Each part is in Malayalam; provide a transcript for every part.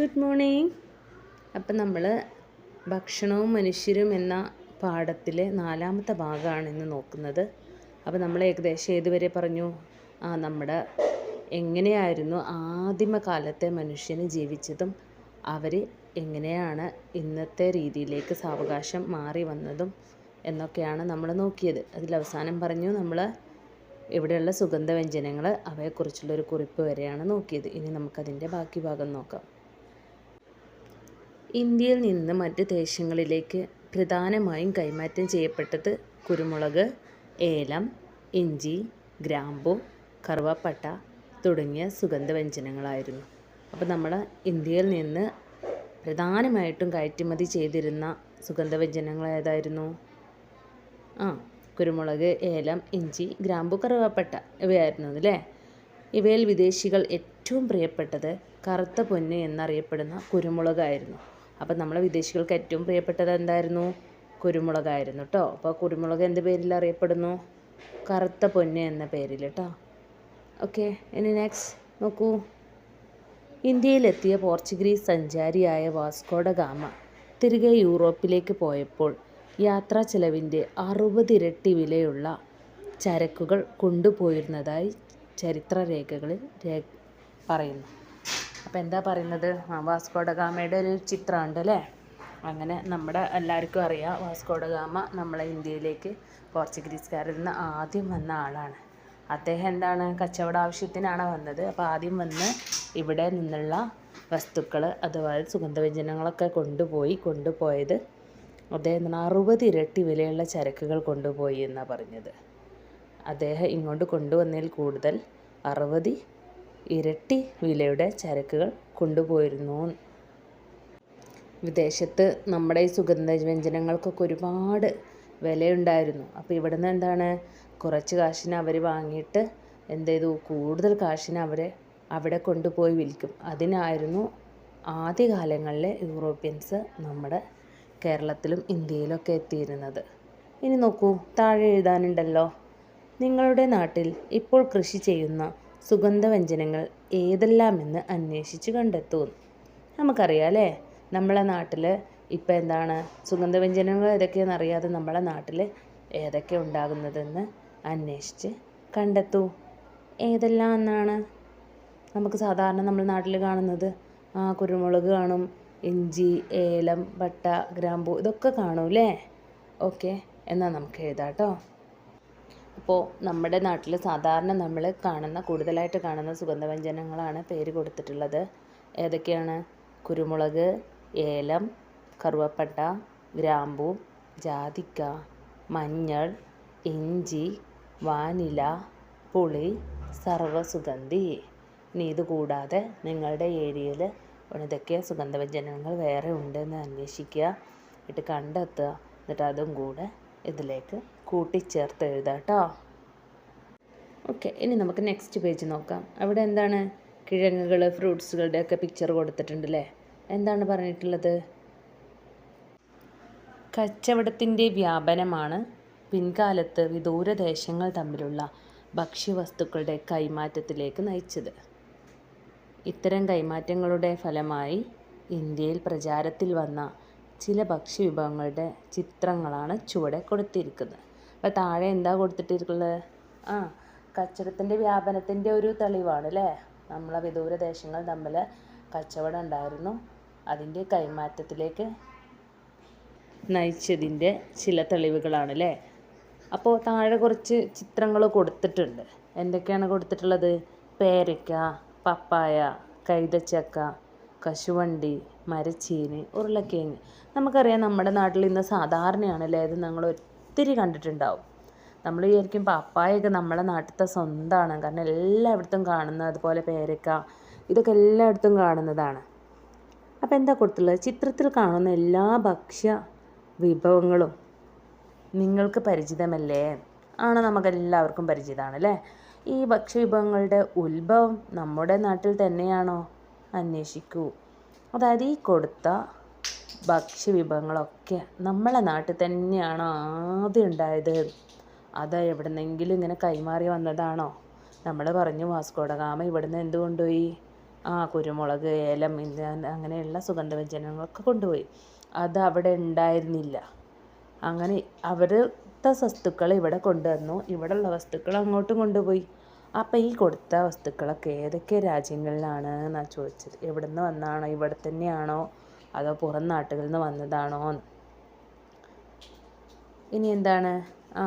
ഗുഡ് മോർണിംഗ് അപ്പം നമ്മൾ ഭക്ഷണവും മനുഷ്യരും എന്ന പാഠത്തിലെ നാലാമത്തെ ഭാഗമാണ് ഇന്ന് നോക്കുന്നത്. അപ്പോൾ നമ്മൾ ഏകദേശം ഏതുവരെ പറഞ്ഞു? ആ നമ്മുടെ എങ്ങനെയായിരുന്നു ആദിമകാലത്തെ മനുഷ്യന് ജീവിച്ചതും അവർ എങ്ങനെയാണ് ഇന്നത്തെ രീതിയിലേക്ക് സാവകാശം മാറി വന്നതും എന്നൊക്കെയാണ് നമ്മൾ നോക്കിയത്. അതിൽ അവസാനം പറഞ്ഞു നമ്മൾ ഇവിടെയുള്ള സുഗന്ധവ്യഞ്ജനങ്ങൾ അവയെക്കുറിച്ചുള്ളൊരു കുറിപ്പ് വരെയാണ് നോക്കിയത്. ഇനി നമുക്കതിന്റെ ബാക്കി ഭാഗം നോക്കാം. ഇന്ത്യയിൽ നിന്ന് മറ്റ് ദേശങ്ങളിലേക്ക് പ്രധാനമായും കൈമാറ്റം ചെയ്യപ്പെട്ടത് കുരുമുളക് ഏലം ഇഞ്ചി ഗ്രാമ്പു കറുവപ്പട്ട തുടങ്ങിയ സുഗന്ധവ്യഞ്ജനങ്ങളായിരുന്നു. അപ്പോൾ നമ്മൾ ഇന്ത്യയിൽ നിന്ന് പ്രധാനമായിട്ടും കയറ്റുമതി ചെയ്തിരുന്ന സുഗന്ധവ്യഞ്ജനങ്ങൾ ഏതായിരുന്നു? ആ കുരുമുളക് ഏലം ഇഞ്ചി ഗ്രാമ്പു കറുവപ്പട്ട ഇവയായിരുന്നു അല്ലേ? ഇവയിൽ വിദേശികൾ ഏറ്റവും പ്രിയപ്പെട്ടത് കറുത്ത പൊന്ന് എന്നറിയപ്പെടുന്ന കുരുമുളകായിരുന്നു. അപ്പം നമ്മളെ വിദേശികൾക്ക് ഏറ്റവും പ്രിയപ്പെട്ടത് എന്തായിരുന്നു? കുരുമുളകായിരുന്നു കേട്ടോ അപ്പോൾ കുരുമുളക് എന്ത് പേരിൽ അറിയപ്പെടുന്നു? കറുത്ത പൊന്ന് എന്ന പേരിൽ കേട്ടോ ഓക്കെ ഇനി നെക്സ്റ്റ് നോക്കൂ. ഇന്ത്യയിലെത്തിയ പോർച്ചുഗീസ് സഞ്ചാരിയായ വാസ്കോഡ ഗാമ തിരികെ യൂറോപ്പിലേക്ക് പോയപ്പോൾ യാത്രാ ചെലവിന്റെ അറുപതിരട്ടി വിലയുള്ള ചരക്കുകൾ കൊണ്ടുപോയിരുന്നതായി ചരിത്രരേഖകളിൽ രേ പറയുന്നു. അപ്പോൾ എന്താ പറയുന്നത്? ആ വാസ്കോഡ ഗാമയുടെ ഒരു ചിത്രമുണ്ട് അല്ലേ അങ്ങനെ നമ്മുടെ എല്ലാവർക്കും അറിയാം വാസ്കോഡ ഗാമ നമ്മളെ ഇന്ത്യയിലേക്ക് പോർച്ചുഗീസുകാരിൽ നിന്ന് ആദ്യം വന്ന ആളാണ്. അദ്ദേഹം എന്താണ് കച്ചവട ആവശ്യത്തിനാണ് വന്നത്. അപ്പോൾ ആദ്യം വന്ന് ഇവിടെ നിന്നുള്ള വസ്തുക്കൾ അഥവാ സുഗന്ധവ്യഞ്ജനങ്ങളൊക്കെ കൊണ്ടുപോയി കൊണ്ടുപോയത് അദ്ദേഹം അറുപത് ഇരട്ടി വിലയുള്ള ചരക്കുകൾ കൊണ്ടുപോയി എന്നാണ് പറഞ്ഞത്. അദ്ദേഹം ഇങ്ങോട്ട് കൊണ്ടുവന്നതിൽ കൂടുതൽ അറുപത് ഇരട്ടി വിലയുടെ ചരക്കുകൾ കൊണ്ടുപോയിരുന്നു. വിദേശത്ത് നമ്മുടെ ഈ സുഗന്ധവ്യഞ്ജനങ്ങൾക്കൊക്കെ ഒരുപാട് വിലയുണ്ടായിരുന്നു. അപ്പോൾ ഇവിടുന്ന് എന്താണ്? കുറച്ച് കാശിന് അവർ വാങ്ങിയിട്ട് എന്ത് ചെയ്തു? കൂടുതൽ കാശിന് അവരെ അവിടെ കൊണ്ടുപോയി വിൽക്കും. അതിനായിരുന്നു ആദ്യകാലങ്ങളിലെ യൂറോപ്യൻസ് നമ്മുടെ കേരളത്തിലും ഇന്ത്യയിലൊക്കെ എത്തിയിരുന്നത്. ഇനി നോക്കൂ താഴെ എഴുതാനുണ്ടല്ലോ. നിങ്ങളുടെ നാട്ടിൽ ഇപ്പോൾ കൃഷി ചെയ്യുന്ന സുഗന്ധവ്യഞ്ജനങ്ങൾ ഏതെല്ലാമെന്ന് അന്വേഷിച്ച് കണ്ടെത്തൂ. നമുക്കറിയാം അല്ലേ നമ്മളെ നാട്ടിൽ ഇപ്പം എന്താണ്? സുഗന്ധവ്യഞ്ജനങ്ങൾ ഏതൊക്കെയാണെന്ന് അറിയാതെ നമ്മളെ നാട്ടിൽ ഏതൊക്കെ ഉണ്ടാകുന്നതെന്ന് അന്വേഷിച്ച് കണ്ടെത്തൂ. ഏതെല്ലാം എന്നാണ് നമുക്ക് സാധാരണ നമ്മൾ നാട്ടിൽ കാണുന്നത്. ആ കുരുമുളക് കാണും ഇഞ്ചി ഏലം പട്ട ഗ്രാമ്പൂ ഇതൊക്കെ കാണൂലേ ഓക്കെ എന്നാൽ നമുക്ക് എഴുതാം കേട്ടോ അപ്പോൾ നമ്മുടെ നാട്ടിൽ സാധാരണ നമ്മൾ കാണുന്ന കൂടുതലായിട്ട് കാണുന്ന സുഗന്ധവ്യഞ്ജനങ്ങളാണ് പേര് കൊടുത്തിട്ടുള്ളത്. ഏതൊക്കെയാണ്? കുരുമുളക് ഏലം കറുവപ്പട്ട ഗ്രാമ്പൂ ജാതിക്ക മഞ്ഞൾ ഇഞ്ചി വാനില പുളി സർവസുഗന്ധി. ഇനി കൂടാതെ നിങ്ങളുടെ ഏരിയയിൽ ഇതൊക്കെ സുഗന്ധവ്യഞ്ജനങ്ങൾ വേറെ ഉണ്ടെന്ന് അന്വേഷിക്കുക. എന്നിട്ട് കണ്ടെത്തുക. എന്നിട്ട് അതും കൂടെ ഇതിലേക്ക് കൂട്ടിച്ചേർത്ത് എഴുതുക കേട്ടോ ഓക്കെ ഇനി നമുക്ക് നെക്സ്റ്റ് പേജ് നോക്കാം. അവിടെ എന്താണ് കിഴങ്ങുകൾ ഫ്രൂട്ട്സുകളുടെ ഒക്കെ പിക്ചർ കൊടുത്തിട്ടുണ്ട് കൊടുത്തിട്ടുണ്ടല്ലേ? എന്താണ് പറഞ്ഞിട്ടുള്ളത്? കച്ചവടത്തിന്റെ വ്യാപനമാണ് പിൻകാലത്ത് വിദൂരദേശങ്ങൾ തമ്മിലുള്ള ഭക്ഷ്യവസ്തുക്കളുടെ കൈമാറ്റത്തിലേക്ക് നയിച്ചത്. ഇത്തരം കൈമാറ്റങ്ങളുടെ ഫലമായി ഇന്ത്യയിൽ പ്രചാരത്തിൽ വന്ന ചില ഭക്ഷ്യവിഭവങ്ങളുടെ ചിത്രങ്ങളാണ് ചുവടെ കൊടുത്തിരിക്കുന്നത്. അപ്പോൾ താഴെ എന്താ കൊടുത്തിട്ടിരിക്കുന്നത് ആ കച്ചവടത്തിന്റെ വ്യാപനത്തിന്റെ ഒരു തെളിവാണ് അല്ലേ നമ്മളെ വിദൂര ദേശങ്ങൾ തമ്മിൽ കച്ചവടം ഉണ്ടായിരുന്നു. അതിന്റെ കൈമാറ്റത്തിലേക്ക് നയിച്ചതിന്റെ ചില തെളിവുകളാണ് അല്ലേ അപ്പോൾ താഴെ കുറച്ച് ചിത്രങ്ങൾ കൊടുത്തിട്ടുണ്ട്. എന്തൊക്കെയാണ് കൊടുത്തിട്ടുള്ളത്? പേരയ്ക്ക പപ്പായ കൈതച്ചക്ക കശുവണ്ടി മരച്ചീനി ഉരുളക്കിഴങ്ങ്. നമുക്കറിയാം നമ്മുടെ നാട്ടിൽ ഇന്ന് സാധാരണയാണ് സാധാരണയാണല്ലേ? ഇത് നമ്മൾ ഒത്തിരി കണ്ടിട്ടുണ്ടാവും. നമ്മൾ വിചാരിക്കും പപ്പായൊക്കെ നമ്മളെ നാട്ടിലത്തെ സ്വന്തമാണ് കാരണം എല്ലായിടത്തും കാണുന്ന അതുപോലെ പേരക്ക ഇതൊക്കെ എല്ലായിടത്തും കാണുന്നതാണ്. അപ്പോൾ എന്താ കൊടുത്തുള്ളത്? ചിത്രത്തിൽ കാണുന്ന എല്ലാ ഭക്ഷ്യ വിഭവങ്ങളും നിങ്ങൾക്ക് പരിചിതമല്ലേ? ആണ് നമുക്കെല്ലാവർക്കും പരിചിതമാണ് അല്ലേ? ഈ ഭക്ഷ്യവിഭവങ്ങളുടെ ഉത്ഭവം നമ്മുടെ നാട്ടിൽ തന്നെയാണോ? അന്വേഷിക്കൂ. അതായത് ഈ കൊടുത്ത ഭക്ഷ്യവിഭവങ്ങളൊക്കെ നമ്മളെ നാട്ടിൽ തന്നെയാണോ ആദ്യം ഉണ്ടായത്. അത് എവിടുന്നെങ്കിലും ഇങ്ങനെ കൈമാറി വന്നതാണോ? നമ്മൾ പറഞ്ഞു വാസ്കോട ഗാമ ഇവിടുന്ന് എന്ത് കൊണ്ടുപോയി? ആ കുരുമുളക് ഏലം അങ്ങനെയുള്ള സുഗന്ധവ്യഞ്ജനങ്ങളൊക്കെ കൊണ്ടുപോയി. അത് അവിടെ ഉണ്ടായിരുന്നില്ല. അങ്ങനെ അവരുടെ വസ്തുക്കൾ ഇവിടെ കൊണ്ടുവന്നു. ഇവിടെയുള്ള വസ്തുക്കൾ അങ്ങോട്ടും കൊണ്ടുപോയി. അപ്പോൾ ഈ കൊടുത്ത വസ്തുക്കളൊക്കെ ഏതൊക്കെ രാജ്യങ്ങളിലാണ് എന്നാണ് ചോദിച്ചത്? എവിടെ നിന്ന് വന്നതാണോ ഇവിടെ തന്നെയാണോ? അതോ പുറം നാട്ടുകളിൽ നിന്ന് വന്നതാണോ ഇനി എന്താണ്? ആ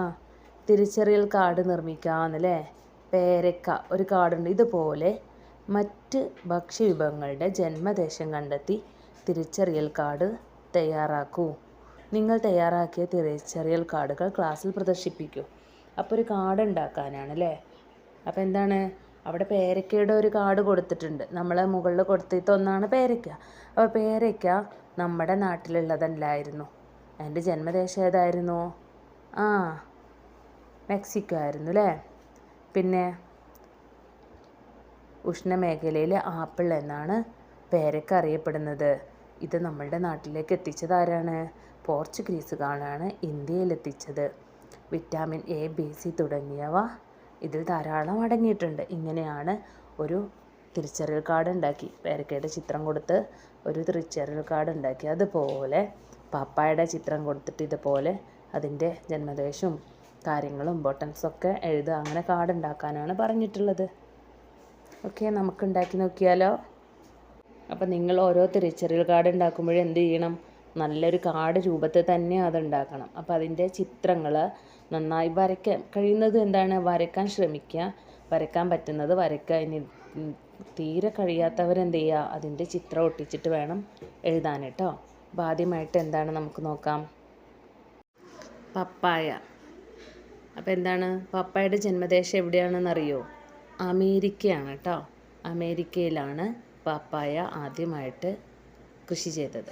തിരിച്ചറിയൽ കാർഡ് നിർമ്മിക്കാമെന്നല്ലേ പേരക്ക ഒരു കാർഡുണ്ട്. ഇതുപോലെ മറ്റ് ഭക്ഷ്യവിഭവങ്ങളുടെ ജന്മദേശം കണ്ടെത്തി തിരിച്ചറിയൽ കാർഡ് തയ്യാറാക്കൂ. നിങ്ങൾ തയ്യാറാക്കിയ തിരിച്ചറിയൽ കാർഡുകൾ ക്ലാസ്സിൽ പ്രദർശിപ്പിക്കൂ. അപ്പോൾ ഒരു കാർഡ് ഉണ്ടാക്കാനാണ് അല്ലേ അപ്പോൾ എന്താണ്? അവിടെ പേരക്കയുടെ ഒരു കാർഡ് കൊടുത്തിട്ടുണ്ട്. നമ്മൾ മുകളിൽ കൊടുത്തിട്ട് ഒന്നാണ് പേരക്ക. അപ്പോൾ പേരക്ക നമ്മുടെ നാട്ടിലുള്ളതല്ലായിരുന്നു. എന്റെ ജന്മദേശം ഏതായിരുന്നു? ആ മെക്സിക്കോ ആയിരുന്നു അല്ലേ? പിന്നെ ഉഷ്ണമേഖലയിലെ ആപ്പിൾ എന്നാണ് പേരക്ക അറിയപ്പെടുന്നത്. ഇത് നമ്മളുടെ നാട്ടിലേക്ക് എത്തിച്ചത് ആരാണ്? പോർച്ചുഗീസുകാരാണ് ഇന്ത്യയിൽ എത്തിച്ചത് വിറ്റാമിൻ എ ബി സി തുടങ്ങിയവ ഇതിൽ ധാരാളം അടങ്ങിയിട്ടുണ്ട്. ഇങ്ങനെയാണ് ഒരു തിരിച്ചറിയൽ കാർഡ് ഉണ്ടാക്കി. പേരക്കയുടെ ചിത്രം കൊടുത്ത് ഒരു തിരിച്ചറിയൽ കാർഡ് ഉണ്ടാക്കി. അതുപോലെ പാപ്പായുടെ ചിത്രം കൊടുത്തിട്ട് ഇതുപോലെ അതിന്റെ ജന്മദേശവും കാര്യങ്ങളും ബോട്ടൻസൊക്കെ എഴുതുക. അങ്ങനെ കാർഡ് ഉണ്ടാക്കാനാണ് പറഞ്ഞിട്ടുള്ളത്. ഓക്കെ നമുക്ക് ഉണ്ടാക്കി നോക്കിയാലോ? അപ്പം നിങ്ങൾ ഓരോ തിരിച്ചറിയൽ കാർഡ് ഉണ്ടാക്കുമ്പോഴും എന്ത് ചെയ്യണം? നല്ലൊരു കാർഡ് രൂപത്തിൽ തന്നെ അത് ഉണ്ടാക്കണം. അപ്പോൾ അതിന്റെ ചിത്രങ്ങൾ നന്നായി വരയ്ക്കാൻ കഴിയുന്നത് എന്താണ്? വരയ്ക്കാൻ ശ്രമിക്കുക. വരയ്ക്കാൻ പറ്റുന്നത് വരയ്ക്കുക. ഇനി തീരെ കഴിയാത്തവരെന്ത് ചെയ്യുക? അതിന്റെ ചിത്രം ഒട്ടിച്ചിട്ട് വേണം എഴുതാൻ കേട്ടോ. അപ്പോൾ ആദ്യമായിട്ട് എന്താണ് നമുക്ക് നോക്കാം. പപ്പായ. അപ്പോൾ എന്താണ്? പപ്പായയുടെ ജന്മദേശം എവിടെയാണെന്നറിയോ? അമേരിക്കയാണ് കേട്ടോ. അമേരിക്കയിലാണ് പപ്പായ ആദ്യമായിട്ട് കൃഷി ചെയ്തത്.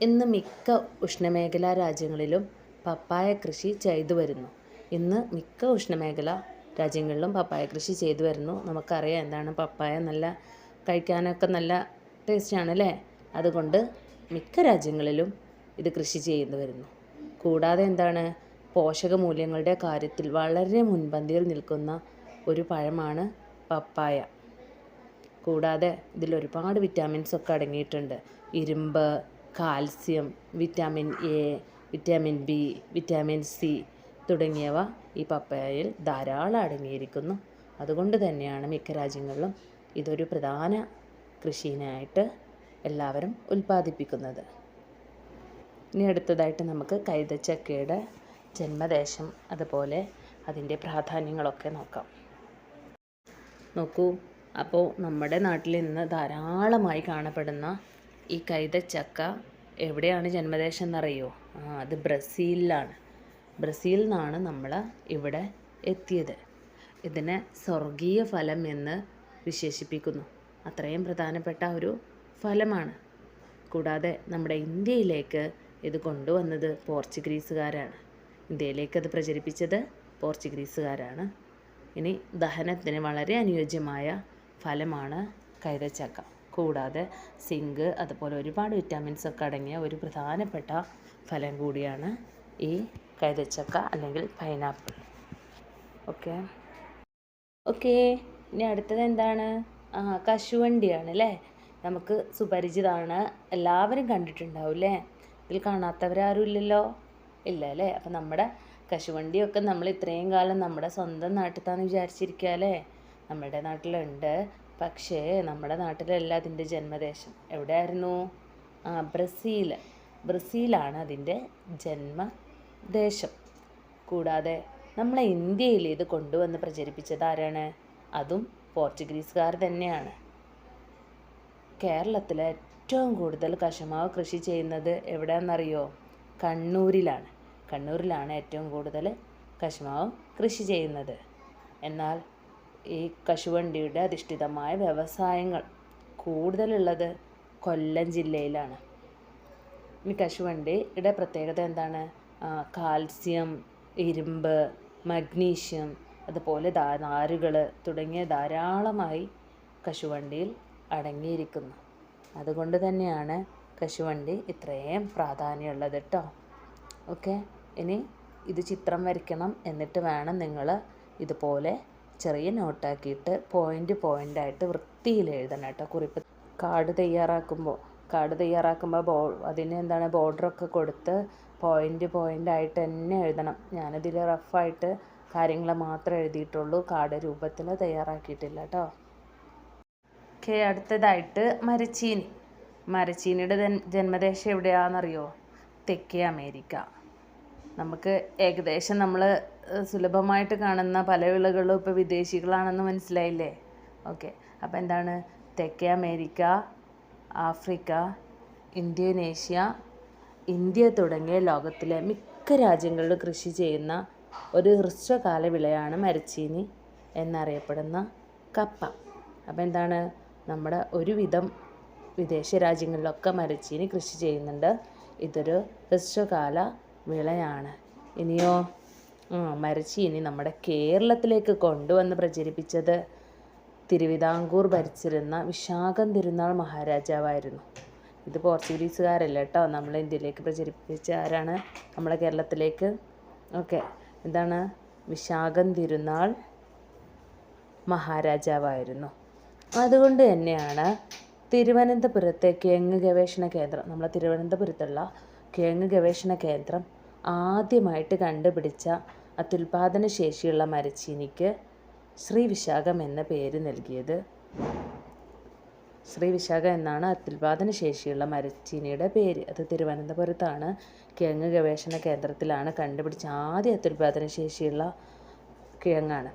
ഇന്ന് മിക്ക ഉഷ്ണമേഖലാ രാജ്യങ്ങളിലും പപ്പായ കൃഷി ചെയ്തു വരുന്നു. ഇന്ന് മിക്ക ഉഷ്ണമേഖല രാജ്യങ്ങളിലും പപ്പായ കൃഷി ചെയ്തു വരുന്നു. നമുക്കറിയാം എന്താണ് പപ്പായ. നല്ല കഴിക്കാനൊക്കെ നല്ല ടേസ്റ്റാണ് അല്ലേ അതുകൊണ്ട് മിക്ക രാജ്യങ്ങളിലും ഇത് കൃഷി ചെയ്തു വരുന്നു. കൂടാതെ എന്താണ്? പോഷക മൂല്യങ്ങളുടെ കാര്യത്തിൽ വളരെ മുൻപന്തിയിൽ നിൽക്കുന്ന ഒരു പഴമാണ് പപ്പായ. കൂടാതെ ഇതിൽ ഒരുപാട് വിറ്റാമിൻസ് ഒക്കെ അടങ്ങിയിട്ടുണ്ട്. ഇരുമ്പ് calcium vitamin A vitamin B vitamin C തുടങ്ങിയവ ഈ പപ്പായയിൽ ധാരാളം അടങ്ങിയിരിക്കുന്നു. അതുകൊണ്ട് തന്നെയാണ് മിക്ക രാജ്യങ്ങളിലും ഇതൊരു പ്രധാന കൃഷിയിനായിട്ട് എല്ലാവരും ഉൽപ്പാദിപ്പിക്കുന്നത്. ഇനി അടുത്തതായിട്ട് നമുക്ക് കൈതച്ചക്കയുടെ ജന്മദേശം അതുപോലെ അതിന്റെ പ്രാധാന്യങ്ങളൊക്കെ നോക്കാം. നോക്കൂ അപ്പോൾ നമ്മുടെ നാട്ടിൽ ഇന്ന് ധാരാളമായി കാണപ്പെടുന്ന ഈ കൈതച്ചക്ക എവിടെയാണ് ജന്മദേശം എന്നറിയോ അത് ബ്രസീലിലാണ്. ബ്രസീലിൽ നിന്നാണ് നമ്മൾ ഇവിടെ എത്തിയത്. ഇതിനെ സ്വർഗീയ ഫലം എന്ന് വിശേഷിപ്പിക്കുന്നു. അത്രയും പ്രധാനപ്പെട്ട ഒരു ഫലമാണ്. കൂടാതെ നമ്മുടെ ഇന്ത്യയിലേക്ക് ഇത് കൊണ്ടുവന്നത് പോർച്ചുഗീസുകാരാണ്. ഇന്ത്യയിലേക്ക് അത് പ്രചരിപ്പിച്ചത് പോർച്ചുഗീസുകാരാണ്. ഇനി ദഹനത്തിന് വളരെ അനുയോജ്യമായ ഫലമാണ് കൈതച്ചക്ക. കൂടാതെ സിങ്ക് അതുപോലെ ഒരുപാട് വിറ്റാമിൻസ് ഒക്കെ അടങ്ങിയ ഒരു പ്രധാനപ്പെട്ട ഫലം കൂടിയാണ് ഈ കൈതച്ചക്ക അല്ലെങ്കിൽ പൈനാപ്പിൾ ഓക്കെ ഓക്കെ ഇനി അടുത്തത് എന്താണ്? ആ കശുവണ്ടിയാണ് അല്ലേ? നമുക്ക് സുപരിചിതമാണ് എല്ലാവരും കണ്ടിട്ടുണ്ടാവും അല്ലേ? ഇതിൽ കാണാത്തവരാരും ഇല്ലല്ലോ? ഇല്ല അല്ലേ? അപ്പം നമ്മുടെ കശുവണ്ടിയൊക്കെ നമ്മൾ ഇത്രയും കാലം നമ്മുടെ സ്വന്തം നാട്ടിൽ തന്നെ നമ്മുടെ നാട്ടിലുണ്ട്. പക്ഷേ നമ്മുടെ നാട്ടിലല്ല അതിന്റെ ജന്മദേശം. എവിടെയായിരുന്നു? ആ ബ്രസീൽ ബ്രസീലാണ് അതിന്റെ ജന്മദേശം. കൂടാതെ നമ്മളെ ഇന്ത്യയിൽ ഇത് കൊണ്ടുവന്ന് പ്രചരിപ്പിച്ചത് ആരാണ്? അതും പോർച്ചുഗീസുകാർ തന്നെയാണ്. കേരളത്തിൽ ഏറ്റവും കൂടുതൽ കശുമാവ് കൃഷി ചെയ്യുന്നത് എവിടെയാണെന്നറിയോ? കണ്ണൂരിലാണ്. കണ്ണൂരിലാണ് ഏറ്റവും കൂടുതൽ കശുമാവ് കൃഷി ചെയ്യുന്നത്. എന്നാൽ ഈ കശുവണ്ടിയുടെ അധിഷ്ഠിതമായ വ്യവസായങ്ങൾ കൂടുതലുള്ളത് കൊല്ലം ജില്ലയിലാണ്. ഈ കശുവണ്ടിയുടെ പ്രത്യേകത എന്താണ്? കാൽസ്യം ഇരുമ്പ് മഗ്നീഷ്യം അതുപോലെ നാരുകൾ തുടങ്ങിയ ധാരാളമായി കശുവണ്ടിയിൽ അടങ്ങിയിരിക്കുന്നു. അതുകൊണ്ട് തന്നെയാണ് കശുവണ്ടി ഇത്രയും പ്രാധാന്യമുള്ളത് കേട്ടോ ഓക്കെ? ഇനി ഇത് ചിത്രം വരയ്ക്കണം എന്നിട്ട് വേണം നിങ്ങൾ ഇതുപോലെ ചെറിയ നോട്ടാക്കിയിട്ട് പോയിന്റ് പോയിന്റായിട്ട് വൃത്തി വൃത്തിയിൽ എഴുതണം കേട്ടോ കുറിപ്പ്. കാർഡ് തയ്യാറാക്കുമ്പോൾ കാർഡ് തയ്യാറാക്കുമ്പോൾ ബോ അതിന് എന്താണ് ബോർഡറൊക്കെ കൊടുത്ത് പോയിന്റ് ആയിട്ട് തന്നെ എഴുതണം. ഞാനതിൽ റഫായിട്ട് കാര്യങ്ങൾ മാത്രമേ എഴുതിയിട്ടുള്ളൂ. കാർഡ് രൂപത്തിൽ തയ്യാറാക്കിയിട്ടില്ല കേട്ടോ ഓക്കെ അടുത്തതായിട്ട് മരച്ചീനി. മരച്ചീനിയുടെ ജന്മദേശം എവിടെയാണെന്നറിയോ? തെക്കേ അമേരിക്ക. നമുക്ക് ഏകദേശം നമ്മൾ സുലഭമായിട്ട് കാണുന്ന പല വിളകളും ഇപ്പോൾ വിദേശികളാണെന്ന് മനസ്സിലായില്ലേ? ഓക്കെ അപ്പോൾ എന്താണ്? തെക്കേ അമേരിക്ക ആഫ്രിക്ക ഇന്തോനേഷ്യ ഇന്ത്യ തുടങ്ങിയ ലോകത്തിലെ മിക്ക രാജ്യങ്ങളിലും കൃഷി ചെയ്യുന്ന ഒരു ഹ്രസ്വകാല വിളയാണ് മരച്ചീനി എന്നറിയപ്പെടുന്ന കപ്പ. അപ്പോൾ എന്താണ്? നമ്മുടെ ഒരുവിധം വിദേശ രാജ്യങ്ങളിലൊക്കെ മരച്ചീനി കൃഷി ചെയ്യുന്നുണ്ട്. ഇതൊരു ഹ്രസ്വകാല വിളയാണ്. ഇനിയോ മരച്ചീനി നമ്മുടെ കേരളത്തിലേക്ക് കൊണ്ടുവന്ന് പ്രചരിപ്പിച്ചത് തിരുവിതാംകൂർ ഭരിച്ചിരുന്ന വിശാഖം തിരുനാൾ മഹാരാജാവായിരുന്നു. ഇത് പോർച്ചുഗീസുകാരല്ല കേട്ടോ നമ്മളെ ഇന്ത്യയിലേക്ക് പ്രചരിപ്പിച്ച ആരാണ്? നമ്മളെ കേരളത്തിലേക്ക്. ഓക്കെ. എന്താണ്? വിശാഖം തിരുനാൾ മഹാരാജാവായിരുന്നു. അതുകൊണ്ട് തന്നെയാണ് തിരുവനന്തപുരത്തെ കിഴങ്ങ് ഗവേഷണ കേന്ദ്രം നമ്മളെ തിരുവനന്തപുരത്തുള്ള കിഴങ്ങ് ഗവേഷണ കേന്ദ്രം ആദ്യമായിട്ട് കണ്ടുപിടിച്ച അത്യുൽപാദന ശേഷിയുള്ള മരച്ചീനിക്ക് ശ്രീ വിശാഖം എന്ന പേര് നൽകിയത്. ശ്രീ വിശാഖ എന്നാണ് അത്യുൽപാദന ശേഷിയുള്ള മരച്ചീനിയുടെ പേര്. അത് തിരുവനന്തപുരത്താണ്. കിഴങ്ങ് ഗവേഷണ കേന്ദ്രത്തിലാണ് കണ്ടുപിടിച്ച ആദ്യ അത്യുൽപാദന ശേഷിയുള്ള കിഴങ്ങാണ്.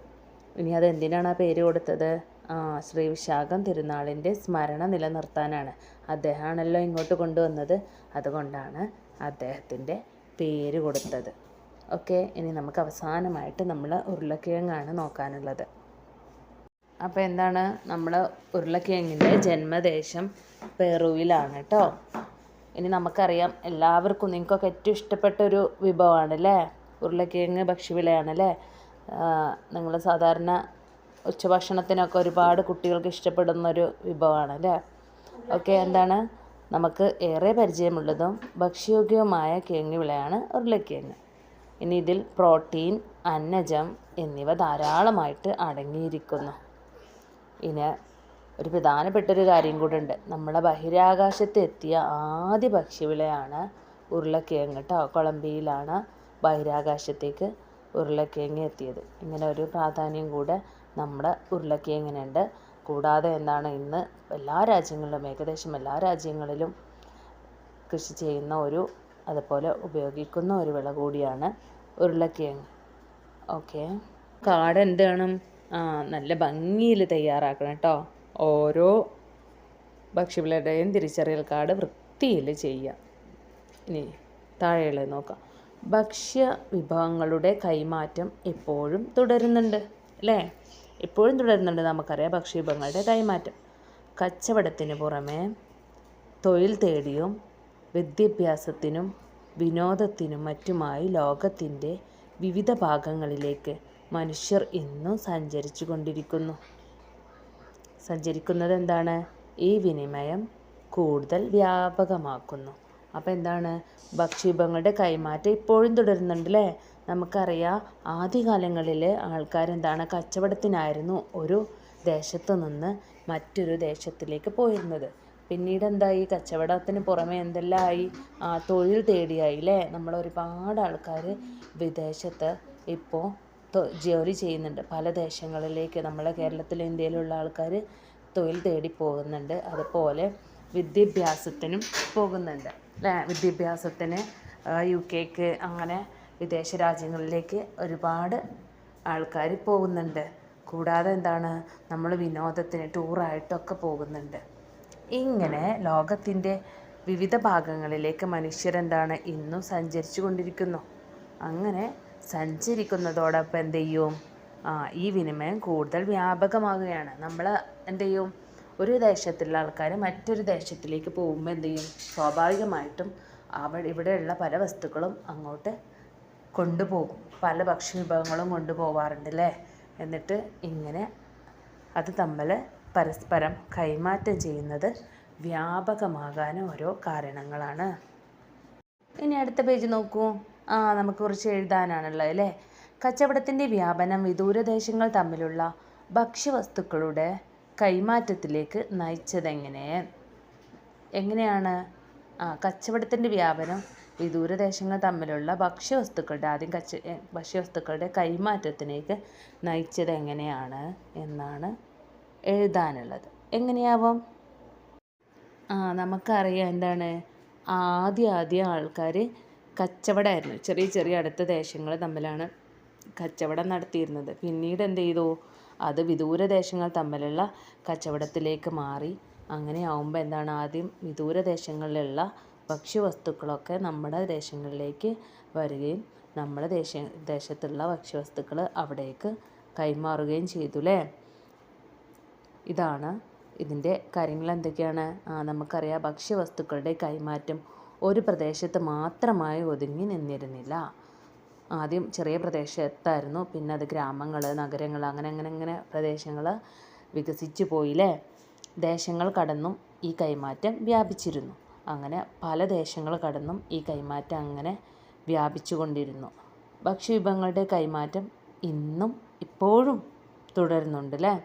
ഇനി അത് എന്തിനാണ് ആ പേര് കൊടുത്തത്? ആ ശ്രീ വിശാഖം തിരുനാളിന്റെ സ്മരണ നിലനിർത്താനാണ്. അദ്ദേഹമാണല്ലോ ഇങ്ങോട്ട് കൊണ്ടുവന്നത്. അതുകൊണ്ടാണ് അദ്ദേഹത്തിന്റെ പേര് കൊടുത്തത്. ഓക്കെ ഇനി നമുക്ക് അവസാനമായിട്ട് നമ്മൾ ഉരുളക്കിഴങ്ങാണ് നോക്കാനുള്ളത്. അപ്പോൾ എന്താണ് നമ്മൾ ഉരുളക്കിഴങ്ങിന്റെ ജന്മദേശം പെറുവിലാണ് കേട്ടോ. ഇനി നമുക്കറിയാം എല്ലാവർക്കും നിങ്ങൾക്കൊക്കെ ഏറ്റവും ഇഷ്ടപ്പെട്ട ഒരു വിഭവമാണ് അല്ലേ ഉരുളക്കിഴങ്ങ് ഭക്ഷ്യവിളയാണല്ലേ? നിങ്ങൾ സാധാരണ ഉച്ചഭക്ഷണത്തിനൊക്കെ ഒരുപാട് കുട്ടികൾക്ക് ഇഷ്ടപ്പെടുന്ന ഒരു വിഭവമാണ് അല്ലേ ഓക്കെ എന്താണ്? നമുക്ക് ഏറെ പരിചയമുള്ളതും ഭക്ഷ്യയോഗ്യവുമായ കിഴങ്ങ് വിളയാണ് ഉരുളക്കിഴങ്ങ്. ഇനി ഇതിൽ പ്രോട്ടീൻ അന്നജം എന്നിവ ധാരാളമായിട്ട് അടങ്ങിയിരിക്കുന്നു. ഇനി ഒരു പ്രധാനപ്പെട്ട ഒരു കാര്യം കൂടെ നമ്മളെ ബഹിരാകാശത്ത് എത്തിയ ആദ്യ പക്ഷിവിളയാണ് ഉരുളക്കിഴങ്ങ് കേട്ടോ കൊളംബിയയിലാണ് ബഹിരാകാശത്തേക്ക് ഉരുളക്കിഴങ്ങ് എത്തിയത്. ഇങ്ങനെ ഒരു പ്രാധാന്യം കൂടെ നമ്മുടെ ഉരുളക്കിഴങ്ങിനുണ്ട്. കൂടാതെ എന്താണ് ഇന്ന് എല്ലാ രാജ്യങ്ങളിലും ഏകദേശം എല്ലാ രാജ്യങ്ങളിലും കൃഷി ചെയ്യുന്ന ഒരു അതുപോലെ ഉപയോഗിക്കുന്ന ഒരു വിള കൂടിയാണ് ഉരുളക്കിഴങ്ങ്. ഓക്കെ. കാട് എന്ത് വേണം? ആ നല്ല ഭംഗിയിൽ തയ്യാറാക്കണം കേട്ടോ. ഓരോ ഭക്ഷ്യവിളയുടെയും തിരിച്ചറിയൽ കാർഡ് വൃത്തിയിൽ ചെയ്യുക. ഇനി താഴെയുള്ളത് നോക്കാം. ഭക്ഷ്യ വിഭവങ്ങളുടെ കൈമാറ്റം എപ്പോഴും തുടരുന്നുണ്ട് അല്ലേ? എപ്പോഴും തുടരുന്നുണ്ട് നമുക്കറിയാം ഭക്ഷ്യവിഭവങ്ങളുടെ കൈമാറ്റം. കച്ചവടത്തിന് പുറമെ തൊഴിൽ തേടിയും വിദ്യാഭ്യാസത്തിനും വിനോദത്തിനും മറ്റുമായി ലോകത്തിന്റെ വിവിധ ഭാഗങ്ങളിലേക്ക് മനുഷ്യർ ഇന്നും സഞ്ചരിച്ചു കൊണ്ടിരിക്കുന്നു സഞ്ചരിക്കുന്നത് എന്താണ്? ഈ വിനിമയം കൂടുതൽ വ്യാപകമാക്കുന്നു. അപ്പോൾ എന്താണ്? ഭക്ഷ്യവിഭവങ്ങളുടെ കൈമാറ്റം ഇപ്പോഴും തുടരുന്നുണ്ട് അല്ലേ? നമുക്കറിയാം ആദ്യകാലങ്ങളിൽ ആൾക്കാരെന്താണ് കച്ചവടത്തിനായിരുന്നു ഒരു ദേശത്തു നിന്ന് മറ്റൊരു ദേശത്തിലേക്ക് പോയിരുന്നത്. പിന്നീട് എന്തായി കച്ചവടത്തിന് പുറമെ എന്തെല്ലാം ആയി ആ തൊഴിൽ തേടിയായി അല്ലേ നമ്മൾ ഒരുപാട് ആൾക്കാർ വിദേശത്ത് ഇപ്പോൾ ജോലി ചെയ്യുന്നുണ്ട്. പല ദേശങ്ങളിലേക്ക് നമ്മളെ കേരളത്തിൽ ഇന്ത്യയിലുള്ള ആൾക്കാർ തൊഴിൽ തേടി പോകുന്നുണ്ട്. അതുപോലെ വിദ്യാഭ്യാസത്തിനും പോകുന്നുണ്ട് അല്ലേ വിദ്യാഭ്യാസത്തിന് യു കെക്ക് അങ്ങനെ വിദേശ രാജ്യങ്ങളിലേക്ക് ഒരുപാട് ആൾക്കാർ പോകുന്നുണ്ട്. കൂടാതെ എന്താണ്? നമ്മൾ വിനോദത്തിന് ടൂറായിട്ടൊക്കെ പോകുന്നുണ്ട്. ഇങ്ങനെ ലോകത്തിന്റെ വിവിധ ഭാഗങ്ങളിലേക്ക് മനുഷ്യരെന്താണ് ഇന്നും സഞ്ചരിച്ചു കൊണ്ടിരിക്കുന്നു അങ്ങനെ സഞ്ചരിക്കുന്നതോടൊപ്പം എന്ത് ചെയ്യും? ആ ഈ വിനിമയം കൂടുതൽ വ്യാപകമാകുകയാണ് നമ്മൾ എന്ത് ചെയ്യും? ഒരു ദേശത്തുള്ള ആൾക്കാർ മറ്റൊരു ദേശത്തിലേക്ക് പോകുമ്പോൾ എന്ത് ചെയ്യും? സ്വാഭാവികമായിട്ടും അവിടെ ഇവിടെയുള്ള പല വസ്തുക്കളും അങ്ങോട്ട് കൊണ്ടുപോകും. പല ഭക്ഷ്യവിഭവങ്ങളും കൊണ്ടുപോകാറുണ്ട് അല്ലേ എന്നിട്ട് ഇങ്ങനെ അത് തമ്മിൽ പരസ്പരം കൈമാറ്റം ചെയ്യുന്നത് വ്യാപകമാകാൻ ഓരോ കാരണങ്ങളാണ്. ഇനി അടുത്ത പേജ് നോക്കൂ. ആ നമുക്ക് കുറച്ച് എഴുതാനാണുള്ളത് അല്ലേ? കച്ചവടത്തിന്റെ വ്യാപനം വിദൂരദേശങ്ങൾ തമ്മിലുള്ള ഭക്ഷ്യവസ്തുക്കളുടെ കൈമാറ്റത്തിലേക്ക് നയിച്ചതെങ്ങനെ? എങ്ങനെയാണ്? ആ കച്ചവടത്തിന്റെ വ്യാപനം വിദൂരദേശങ്ങൾ തമ്മിലുള്ള ഭക്ഷ്യവസ്തുക്കളുടെ ആദ്യം കച്ച ഭക്ഷ്യവസ്തുക്കളുടെ കൈമാറ്റത്തിലേക്ക് നയിച്ചത് എങ്ങനെയാണ് എന്നാണ് എഴുതാനുള്ളത്. എങ്ങനെയാവും? ആ നമുക്കറിയാം എന്താണ്. ആദ്യ ആദ്യം ആൾക്കാർ കച്ചവടമായിരുന്നു. ചെറിയ ചെറിയ അടുത്ത ദേശങ്ങൾ തമ്മിലാണ് കച്ചവടം നടത്തിയിരുന്നത്. പിന്നീട് എന്ത് ചെയ്തു? അത് വിദൂര ദേശങ്ങൾ തമ്മിലുള്ള കച്ചവടത്തിലേക്ക് മാറി. അങ്ങനെ ആവുമ്പോൾ എന്താണ്? ആദ്യം വിദൂര ദേശങ്ങളിലുള്ള ഭക്ഷ്യവസ്തുക്കളൊക്കെ നമ്മുടെ ദേശങ്ങളിലേക്ക് വരികയും നമ്മുടെ ദേശ ദേശത്തുള്ള ഭക്ഷ്യവസ്തുക്കൾ അവിടേക്ക് കൈമാറുകയും ചെയ്തു അല്ലേ ഇതാണ്. ഇതിന്റെ കാര്യങ്ങൾ എന്തൊക്കെയാണ്? നമുക്കറിയാം ഭക്ഷ്യവസ്തുക്കളുടെ കൈമാറ്റം ഒരു പ്രദേശത്ത് മാത്രമായി ഒതുങ്ങി നിന്നിരുന്നില്ല. ആദ്യം ചെറിയ പ്രദേശത്തായിരുന്നു പിന്നെ അത് ഗ്രാമങ്ങൾ നഗരങ്ങൾ അങ്ങനെ അങ്ങനെ അങ്ങനെ പ്രദേശങ്ങൾ വികസിച്ചു പോയില്ലേ? ദേശങ്ങൾ കടന്നും ഈ കൈമാറ്റം വ്യാപിച്ചിരുന്നു. അങ്ങനെ പല ദേശങ്ങൾ കടന്നും ഈ കൈമാറ്റം അങ്ങനെ വ്യാപിച്ചു കൊണ്ടിരുന്നു. ഭക്ഷ്യവിഭവങ്ങളുടെ കൈമാറ്റം ഇന്നും ഇപ്പോഴും തുടരുന്നുണ്ട് അല്ലേ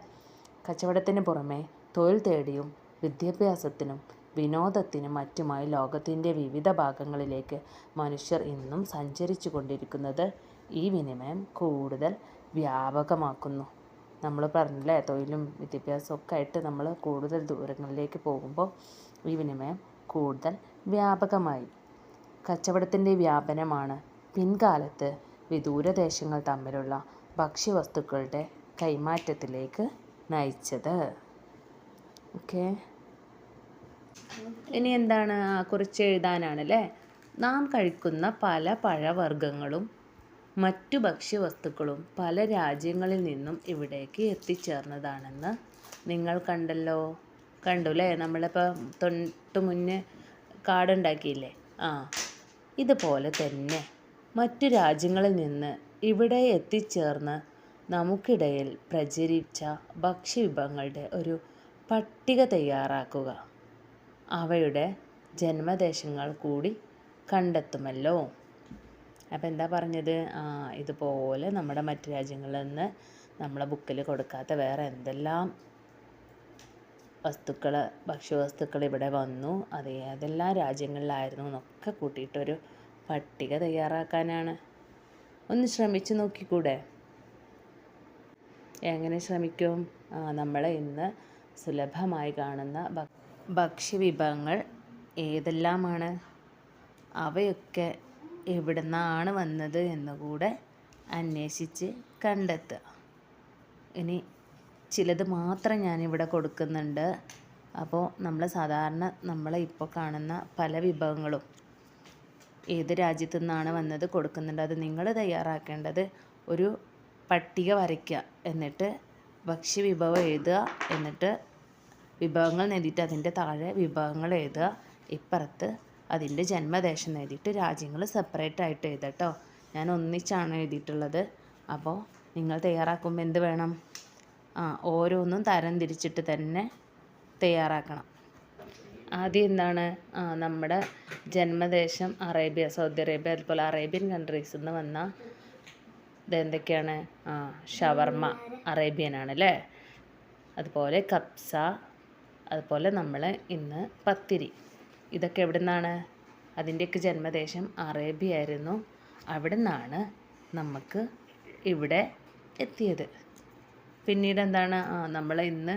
കച്ചവടത്തിന് പുറമെ തൊഴിൽ തേടിയും വിദ്യാഭ്യാസത്തിനും വിനോദത്തിനും മറ്റുമായി ലോകത്തിന്റെ വിവിധ ഭാഗങ്ങളിലേക്ക് മനുഷ്യർ ഇന്നും സഞ്ചരിച്ചു കൊണ്ടിരിക്കുന്നത് ഈ വിനിമയം കൂടുതൽ വ്യാപകമാക്കുന്നു. നമ്മൾ പറഞ്ഞില്ലേ തൊഴിലും വിദ്യാഭ്യാസവും ഒക്കെ ആയിട്ട് നമ്മൾ കൂടുതൽ ദൂരങ്ങളിലേക്ക് പോകുമ്പോൾ ഈ വിനിമയം കൂടുതൽ വ്യാപകമായി. കച്ചവടത്തിന്റെ വ്യാപനമാണ് പിൻകാലത്ത് വിദൂരദേശങ്ങൾ തമ്മിലുള്ള ഭക്ഷ്യവസ്തുക്കളുടെ കൈമാറ്റത്തിലേക്ക് നയിച്ചത്. ഓക്കെ. ഇനി എന്താണ് കുറിച്ച് എഴുതാനാണല്ലേ? നാം കഴിക്കുന്ന പല പഴവർഗങ്ങളും മറ്റു ഭക്ഷ്യവസ്തുക്കളും പല രാജ്യങ്ങളിൽ നിന്നും ഇവിടേക്ക് എത്തിച്ചേർന്നതാണെന്ന് നിങ്ങൾ കണ്ടല്ലോ. കണ്ടു അല്ലേ നമ്മളിപ്പോൾ തൊട്ട് മുന്നേ കാടുണ്ടാക്കിയില്ലേ? ആ. ഇതുപോലെ തന്നെ മറ്റു രാജ്യങ്ങളിൽ നിന്ന് ഇവിടെ എത്തിച്ചേർന്ന് നമുക്കിടയിൽ പ്രചരിച്ച ഭക്ഷ്യവിഭവങ്ങളുടെ ഒരു പട്ടിക തയ്യാറാക്കുക. അവയുടെ ജന്മദേശങ്ങൾ കൂടി കണ്ടെത്തുമല്ലോ. അപ്പോൾ എന്താ പറഞ്ഞത്? ആ ഇതുപോലെ നമ്മുടെ മറ്റു രാജ്യങ്ങളിൽ നിന്ന് നമ്മളെ ബുക്കിൽ കൊടുക്കാത്ത വേറെ എന്തെല്ലാം വസ്തുക്കൾ ഭക്ഷ്യവസ്തുക്കൾ ഇവിടെ വന്നു അത് ഏതെല്ലാം രാജ്യങ്ങളിലായിരുന്നു എന്നൊക്കെ കൂട്ടിയിട്ടൊരു പട്ടിക തയ്യാറാക്കാനാണ്. ഒന്ന് ശ്രമിച്ചു നോക്കിക്കൂടെ? എങ്ങനെ ശ്രമിക്കും? നമ്മൾ ഇന്ന് സുലഭമായി കാണുന്ന ഭക്ഷ്യ ഭക്ഷ്യവിഭവങ്ങൾ ഏതെല്ലാമാണ്? അവയൊക്കെ എവിടുന്നാണ് വന്നത് എന്നുകൂടെ അന്വേഷിച്ച് കണ്ടെത്തുക. ഇനി ചിലത് മാത്രം ഞാനിവിടെ കൊടുക്കുന്നുണ്ട്. അപ്പോൾ നമ്മൾ സാധാരണ നമ്മൾ ഇപ്പോൾ കാണുന്ന പല വിഭവങ്ങളും ഏത് രാജ്യത്തു നിന്നാണ് വന്നത് കൊടുക്കുന്നുണ്ട്. അത് നിങ്ങൾ തയ്യാറാക്കേണ്ടത് ഒരു പട്ടിക വരയ്ക്കുക. എന്നിട്ട് ഭക്ഷ്യവിഭവം എഴുതുക. എന്നിട്ട് വിഭവങ്ങൾ എഴുതിയിട്ട് അതിന്റെ താഴെ വിഭവങ്ങൾ എഴുതുക. ഇപ്പുറത്ത് അതിന്റെ ജന്മദേശം എഴുതിയിട്ട് രാജ്യങ്ങൾ സെപ്പറേറ്റ് ആയിട്ട് എഴുതുക കേട്ടോ ഞാൻ ഒന്നിച്ചാണ് എഴുതിയിട്ടുള്ളത്. അപ്പോൾ നിങ്ങൾ തയ്യാറാക്കുമ്പോൾ എന്ത് വേണം? ആ ഓരോന്നും തരം തിരിച്ചിട്ട് തന്നെ തയ്യാറാക്കണം. ആദ്യം എന്താണ്? നമ്മുടെ ജന്മദേശം അറേബ്യ സൗദി അറേബ്യ അതുപോലെ അറേബ്യൻ കൺട്രീസിൽ നിന്ന് വന്ന ഇതെന്തൊക്കെയാണ്? ആ ഷവർമ അറേബ്യൻ ആണ് അല്ലേ അതുപോലെ കപ്സ അതുപോലെ നമ്മൾ ഇന്ന് പത്തിരി. ഇതൊക്കെ എവിടെ നിന്നാണ് അതിന്റെയൊക്കെ ജന്മദേശം അറേബ്യ ആയിരുന്നു അവിടെ നിന്നാണ് നമുക്ക് ഇവിടെ എത്തിയത്. പിന്നീട് എന്താണ്? നമ്മൾ ഇന്ന്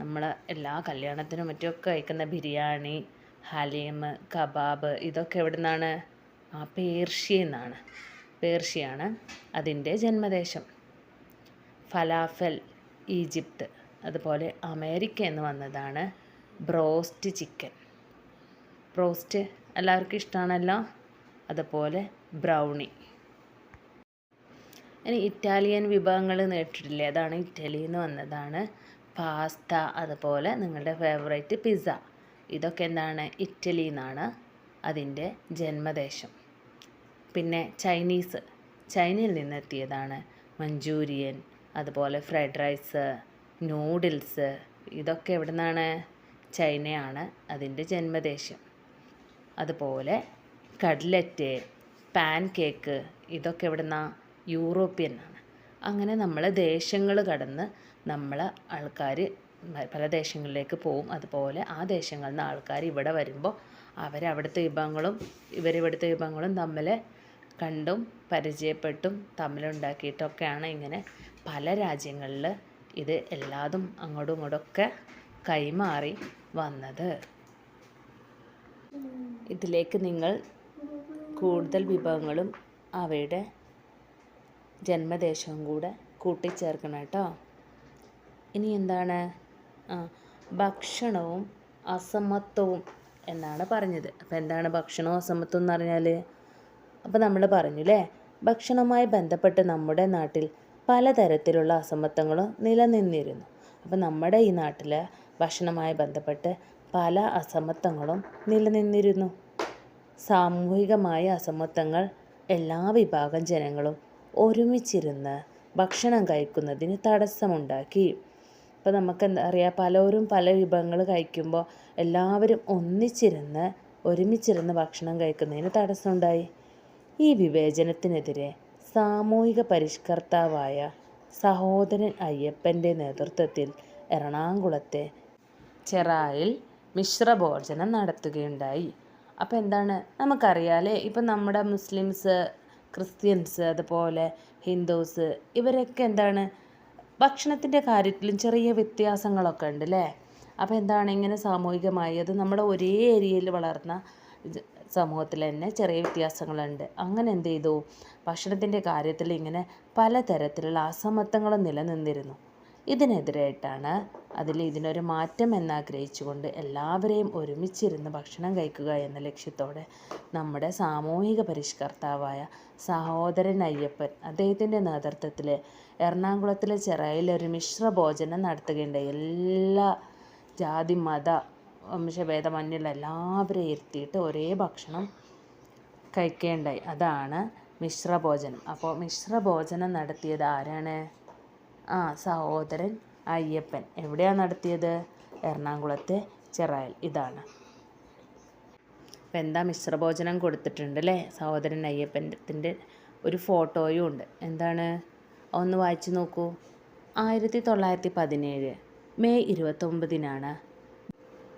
നമ്മൾ എല്ലാ കല്യാണത്തിനും മറ്റുമൊക്കെ കഴിക്കുന്ന ബിരിയാണി ഹലീം കബാബ് ഇതൊക്കെ എവിടെ നിന്നാണ് ആ പേർഷ്യയിൽ നിന്നാണ്. പേർഷ്യയാണ്. അതിന്റെ ജന്മദേശം ഫലാഫൽ ഈജിപ്ത്. അതുപോലെ അമേരിക്ക എന്ന് വന്നതാണ് ബ്രോസ്റ്റ് ചിക്കൻ. ബ്രോസ്റ്റ് എല്ലാവർക്കും ഇഷ്ടമാണല്ലോ അതുപോലെ ബ്രൗണി. ഇനി ഇറ്റാലിയൻ വിഭവങ്ങൾ നേട്ടിട്ടില്ലേ അതാണ് ഇറ്റലിയിൽ നിന്ന് വന്നതാണ് പാസ്ത അതുപോലെ നിങ്ങളുടെ ഫേവറേറ്റ് പിസ്സ ഇതൊക്കെ എന്താണ്? ഇറ്റലിയിൽ നിന്നാണ് അതിന്റെ ജന്മദേശം. പിന്നെ ചൈനീസ് ചൈനയിൽ നിന്നെത്തിയതാണ് മഞ്ചൂരിയൻ അതുപോലെ ഫ്രൈഡ് റൈസ് നൂഡിൽസ് ഇതൊക്കെ എവിടെ നിന്നാണ് ചൈനയാണ് അതിന്റെ ജന്മദേശം. അതുപോലെ കട്ലറ്റ് പാൻ കേക്ക് ഇതൊക്കെ എവിടെ നിന്നാണ് യൂറോപ്യൻ ആണ്. അങ്ങനെ നമ്മൾ ദേശങ്ങൾ കടന്ന് നമ്മൾ ആൾക്കാർ പല ദേശങ്ങളിലേക്ക് പോവും. അതുപോലെ ആ ദേശങ്ങളിൽ നിന്ന് ആൾക്കാർ ഇവിടെ വരുമ്പോൾ അവരവിടുത്തെ വിഭവങ്ങളും ഇവരിവിടുത്തെ വിഭവങ്ങളും തമ്മിൽ കണ്ടും പരിചയപ്പെട്ടും തമ്മിലുണ്ടാക്കിയിട്ടൊക്കെയാണ് ഇങ്ങനെ പല രാജ്യങ്ങളിൽ ഇത് എല്ലാതും അങ്ങോട്ടും ഇങ്ങോട്ടൊക്കെ കൈമാറി വന്നത്. ഇതിലേക്ക് നിങ്ങൾ കൂടുതൽ വിഭവങ്ങളും അവയുടെ ജന്മദേശവും കൂടെ കൂട്ടിച്ചേർക്കണം കേട്ടോ. ഇനി എന്താണ്? ഭക്ഷണവും അസമത്വവും എന്നാണ് പറഞ്ഞത്. അപ്പോൾ എന്താണ് ഭക്ഷണവും അസമത്വം എന്ന് പറഞ്ഞാൽ അപ്പോൾ നമ്മൾ പറഞ്ഞു അല്ലേ ഭക്ഷണവുമായി ബന്ധപ്പെട്ട് നമ്മുടെ നാട്ടിൽ പലതരത്തിലുള്ള അസമത്വങ്ങളും നിലനിന്നിരുന്നു. അപ്പോൾ നമ്മുടെ ഈ നാട്ടിൽ ഭക്ഷണവുമായി ബന്ധപ്പെട്ട് പല അസമത്വങ്ങളും നിലനിന്നിരുന്നു. സാമൂഹികമായ അസമത്വങ്ങൾ എല്ലാ വിഭാഗം ജനങ്ങളും ഒരുമിച്ചിരുന്ന് ഭക്ഷണം കഴിക്കുന്നതിന് തടസ്സമുണ്ടാക്കി. ഇപ്പോൾ നമുക്ക് എന്താ പറയുക പലരും പല വിഭവങ്ങൾ കഴിക്കുമ്പോൾ എല്ലാവരും ഒന്നിച്ചിരുന്ന് ഒരുമിച്ചിരുന്ന് ഭക്ഷണം കഴിക്കുന്നതിന് തടസ്സമുണ്ടായി. ഈ വിവേചനത്തിനെതിരെ സാമൂഹിക പരിഷ്കർത്താവായ സഹോദരൻ അയ്യപ്പന്റെ നേതൃത്വത്തിൽ എറണാകുളത്തെ ചെറായിൽ മിശ്രഭോജനം നടത്തുകയുണ്ടായി. അപ്പോൾ എന്താണ്? നമുക്കറിയാലേ ഇപ്പം നമ്മുടെ മുസ്ലിംസ് ക്രിസ്ത്യൻസ് അതുപോലെ ഹിന്ദുസ് ഇവരൊക്കെ എന്താണ്? ഭക്ഷണത്തിന്റെ കാര്യത്തിലും ചെറിയ വ്യത്യാസങ്ങളൊക്കെ ഉണ്ട് അല്ലേ അപ്പോൾ എന്താണ് ഇങ്ങനെ സാമൂഹികമായി? അത് നമ്മുടെ ഒരേ ഏരിയയിൽ വളർന്ന സമൂഹത്തിൽ തന്നെ ചെറിയ വ്യത്യാസങ്ങളുണ്ട്. അങ്ങനെ എന്ത് ചെയ്തു? ഭക്ഷണത്തിന്റെ കാര്യത്തിൽ ഇങ്ങനെ പലതരത്തിലുള്ള അസമത്വങ്ങൾ നിലനിന്നിരുന്നു. ഇതിനെതിരായിട്ടാണ് അതിൽ ഇതിനൊരു മാറ്റം എന്നാഗ്രഹിച്ചുകൊണ്ട് എല്ലാവരെയും ഒരുമിച്ചിരുന്ന് ഭക്ഷണം കഴിക്കുക എന്ന ലക്ഷ്യത്തോടെ നമ്മുടെ സാമൂഹിക പരിഷ്കർത്താവായ സഹോദരൻ അയ്യപ്പൻ അദ്ദേഹത്തിന്റെ നേതൃത്വത്തിൽ എറണാകുളത്തിലെ ചിറയിൽ ഒരു മിശ്ര ഭോജനം നടത്തുകയുണ്ടായി. എല്ലാ ജാതി മത വംശഭേദമന്യുള്ള എല്ലാവരെയും ഇരുത്തിയിട്ട് ഒരേ ഭക്ഷണം കഴിക്കേണ്ടായി. അതാണ് മിശ്രഭോജനം. അപ്പോൾ മിശ്രഭോജനം നടത്തിയത് ആരാണ്? ആ സഹോദരൻ അയ്യപ്പൻ. എവിടെയാണ് നടത്തിയത്? എറണാകുളത്തെ ചെറായിൽ. ഇതാണ്. അപ്പം എന്താ മിശ്രഭോജനം കൊടുത്തിട്ടുണ്ട് അല്ലേ? സഹോദരൻ അയ്യപ്പന്റെ ഒരു ഫോട്ടോയും ഉണ്ട്. എന്താണ്? ഒന്ന് വായിച്ചു നോക്കൂ. ആയിരത്തി തൊള്ളായിരത്തി പതിനേഴ് മെയ് ഇരുപത്തൊമ്പതിനാണ്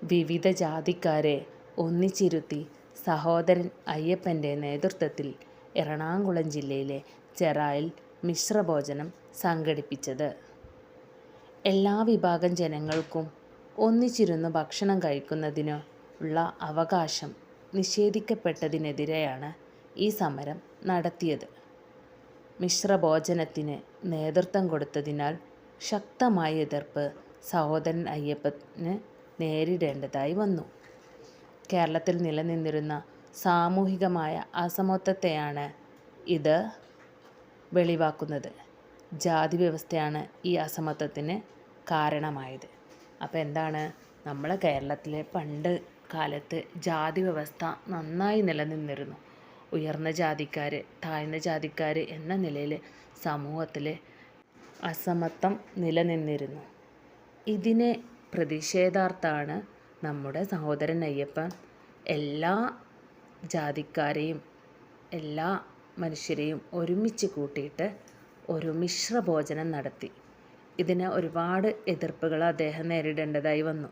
വിവിധ ജാതിക്കാരെ ഒന്നിച്ചിരുത്തി സഹോദരൻ അയ്യപ്പന്റെ നേതൃത്വത്തിൽ എറണാകുളം ജില്ലയിലെ ചെറായിൽ മിശ്രഭോജനം സംഘടിപ്പിച്ചത്. എല്ലാ വിഭാഗം ജനങ്ങൾക്കും ഒന്നിച്ചിരുന്ന് ഭക്ഷണം കഴിക്കുന്നതിന് ഉള്ള അവകാശം നിഷേധിക്കപ്പെട്ടതിനെതിരെയാണ് ഈ സമരം നടത്തിയത്. മിശ്രഭോജനത്തിന് നേതൃത്വം കൊടുത്തതിനാൽ ശക്തമായ എതിർപ്പ് സഹോദരൻ അയ്യപ്പന് നേരിടേണ്ടതായി വന്നു. കേരളത്തിൽ നിലനിന്നിരുന്ന സാമൂഹികമായ അസമത്വത്തെയാണ് ഇത് വെളിവാക്കുന്നത്. ജാതി വ്യവസ്ഥയാണ് ഈ അസമത്വത്തിന് കാരണമായത്. അപ്പോൾ എന്താണ്? നമ്മളെ കേരളത്തിലെ പണ്ട് കാലത്ത് ജാതി വ്യവസ്ഥ നന്നായി നിലനിന്നിരുന്നു. ഉയർന്ന ജാതിക്കാർ താഴ്ന്ന ജാതിക്കാർ എന്ന നിലയിൽ സമൂഹത്തിൽ അസമത്വം നിലനിന്നിരുന്നു. ഇതിനെ പ്രതിഷേധാർത്ഥാണ് നമ്മുടെ സഹോദരൻ അയ്യപ്പൻ. എല്ലാ ജാതിക്കാരെയും എല്ലാ മനുഷ്യരെയും ഒരുമിച്ച് കൂട്ടിയിട്ട് ഒരു മിശ്ര ഭോജനം നടത്തി. ഇതിന് ഒരുപാട് എതിർപ്പുകൾ അദ്ദേഹം നേരിടേണ്ടതായി വന്നു.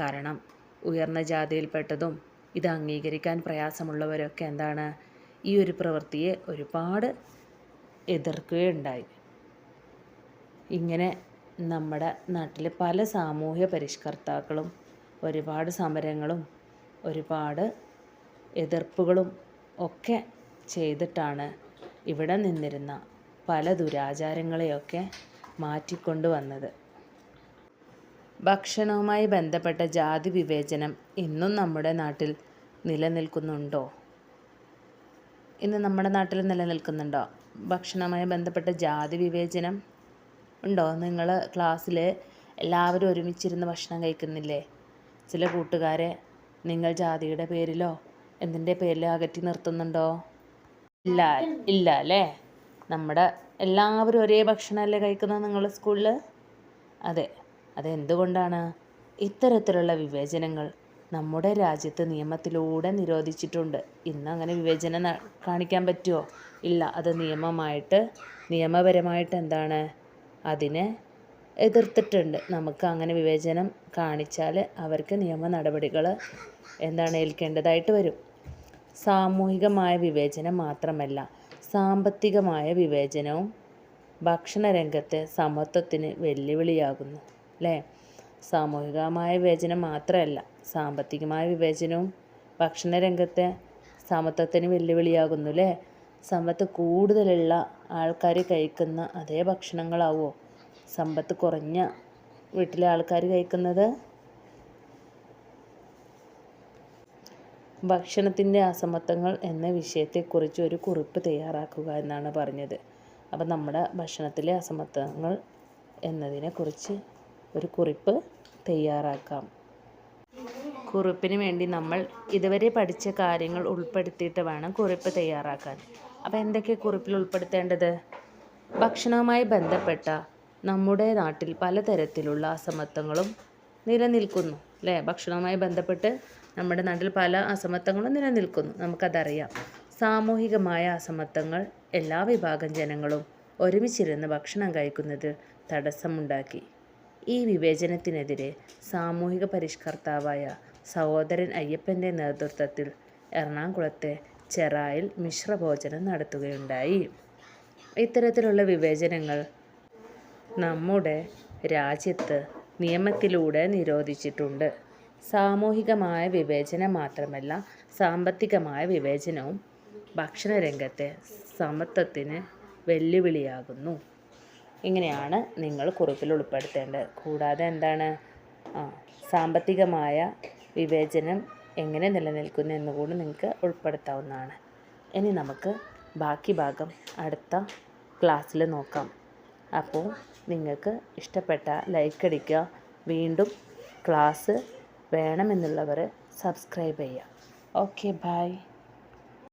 കാരണം ഉയർന്ന ജാതിയിൽപ്പെട്ടതും ഇത് അംഗീകരിക്കാൻ പ്രയാസമുള്ളവരൊക്കെ എന്താണ് ഈ ഒരു പ്രവൃത്തിയെ ഒരുപാട് എതിർക്കുകയുണ്ടായി. ഇങ്ങനെ നമ്മുടെ നാട്ടിൽ പല സാമൂഹ്യ പരിഷ്കർത്താക്കളും ഒരുപാട് സമരങ്ങളും ഒരുപാട് എതിർപ്പുകളും ഒക്കെ ചെയ്തിട്ടാണ് ഇവിടെ നിന്നിരുന്ന പല ദുരാചാരങ്ങളെയൊക്കെ മാറ്റിക്കൊണ്ട് വന്നത്. ഭക്ഷണവുമായി ബന്ധപ്പെട്ട ജാതി വിവേചനം ഇന്നും നമ്മുടെ നാട്ടിൽ നിലനിൽക്കുന്നുണ്ടോ? ഇന്ന് നമ്മുടെ നാട്ടിൽ നിലനിൽക്കുന്നുണ്ടോ? ഭക്ഷണവുമായി ബന്ധപ്പെട്ട ജാതി വിവേചനം ഉണ്ടോ? നിങ്ങൾ ക്ലാസ്സിൽ എല്ലാവരും ഒരുമിച്ചിരുന്ന് ഭക്ഷണം കഴിക്കുന്നില്ലേ? ചില കൂട്ടുകാരെ നിങ്ങൾ ജാതിയുടെ പേരിലോ എന്തിന്റെ പേരിലോ അകറ്റി നിർത്തുന്നുണ്ടോ? ഇല്ല ഇല്ല അല്ലേ? നമ്മുടെ എല്ലാവരും ഒരേ ഭക്ഷണമല്ലേ കഴിക്കുന്നത് നിങ്ങളുടെ സ്കൂളിൽ അതെ അതെന്തുകൊണ്ടാണ്? ഇത്തരത്തിലുള്ള വിവേചനങ്ങൾ നമ്മുടെ രാജ്യത്ത് നിയമത്തിലൂടെ നിരോധിച്ചിട്ടുണ്ട്. ഇന്ന് അങ്ങനെ വിവേചനം കാണിക്കാൻ പറ്റുമോ ഇല്ല അത് നിയമമായിട്ട് നിയമപരമായിട്ട് എന്താണ്? അതിനെ എതിർത്തിട്ടുണ്ട്. നമുക്ക് അങ്ങനെ വിവേചനം കാണിച്ചാൽ അവർക്ക് നിയമ നടപടികൾ എന്താണ് ഏൽക്കേണ്ടതായിട്ട് വരും. സാമൂഹികമായ വിവേചനം മാത്രമല്ല സാമ്പത്തികമായ വിവേചനവും ഭക്ഷണരംഗത്തെ സമത്വത്തിന് വെല്ലുവിളിയാകുന്നു അല്ലേ? സാമൂഹികമായ വിവേചനം മാത്രമല്ല സാമ്പത്തികമായ വിവേചനവും ഭക്ഷണരംഗത്തെ സമത്വത്തിന് വെല്ലുവിളിയാകുന്നു അല്ലേ? സമ്പത്ത് കൂടുതലുള്ള ആൾക്കാർ കഴിക്കുന്ന അതേ ഭക്ഷണങ്ങളാവോ? സമ്പത്ത് കുറഞ്ഞ വീട്ടിലെ ആൾക്കാർ കഴിക്കുന്നത്? ഭക്ഷണത്തിന്റെ അസമത്വങ്ങൾ എന്ന വിഷയത്തെക്കുറിച്ച് ഒരു കുറിപ്പ് തയ്യാറാക്കുക എന്നാണ് പറഞ്ഞത്. അപ്പം നമ്മുടെ ഭക്ഷണത്തിലെ അസമത്വങ്ങൾ എന്നതിനെക്കുറിച്ച് ഒരു കുറിപ്പ് തയ്യാറാക്കാം. കുറിപ്പിന് വേണ്ടി നമ്മൾ ഇതുവരെ പഠിച്ച കാര്യങ്ങൾ ഉൾപ്പെടുത്തിയിട്ട് വേണം കുറിപ്പ് തയ്യാറാക്കാൻ. അപ്പോൾ എന്തൊക്കെ കുറിപ്പിൽ ഉൾപ്പെടുത്തേണ്ടത്? ഭക്ഷണവുമായി ബന്ധപ്പെട്ട നമ്മുടെ നാട്ടിൽ പലതരത്തിലുള്ള അസമത്വങ്ങളും നിലനിൽക്കുന്നു അല്ലേ? ഭക്ഷണവുമായി ബന്ധപ്പെട്ട് നമ്മുടെ നാട്ടിൽ പല അസമത്വങ്ങളും നിലനിൽക്കുന്നു. നമുക്കതറിയാം. സാമൂഹികമായ അസമത്വങ്ങൾ എല്ലാ വിഭാഗം ജനങ്ങളും ഒരുമിച്ചിരുന്ന് ഭക്ഷണം കഴിക്കുന്നത് തടസ്സമുണ്ടാക്കി. ഈ വിവേചനത്തിനെതിരെ സാമൂഹിക പരിഷ്കർത്താവായ സഹോദരൻ അയ്യപ്പന്റെ നേതൃത്വത്തിൽ എറണാകുളത്തെ ചെറായിൽ മിശ്രഭോജനം നടത്തുകയുണ്ടായി. ഇത്തരത്തിലുള്ള വിവേചനങ്ങൾ നമ്മുടെ രാജ്യത്ത് നിയമത്തിലൂടെ നിരോധിച്ചിട്ടുണ്ട്. സാമൂഹികമായ വിവേചനം മാത്രമല്ല സാമ്പത്തികമായ വിവേചനവും ഭക്ഷണരംഗത്തെ സമത്വത്തിന് വെല്ലുവിളിയാകുന്നു. ഇങ്ങനെയാണ് നിങ്ങൾ കുറിപ്പിൽ ഉൾപ്പെടുത്തേണ്ടത്. കൂടാതെ എന്താണ്? സാമ്പത്തികമായ വിവേചനം എങ്ങനെ നിലനിൽക്കുന്നു എന്നുകൂടി നിങ്ങൾക്ക് ഉൾപ്പെടുത്താവുന്നതാണ്. ഇനി നമുക്ക് ബാക്കി ഭാഗം അടുത്ത ക്ലാസ്സിൽ നോക്കാം. അപ്പോൾ നിങ്ങൾക്ക് ഇഷ്ടപ്പെട്ട ലൈക്ക് അടിക്കുക വീണ്ടും ക്ലാസ് വേണമെന്നുള്ളവർ സബ്സ്ക്രൈബ് ചെയ്യുക. Okay bye.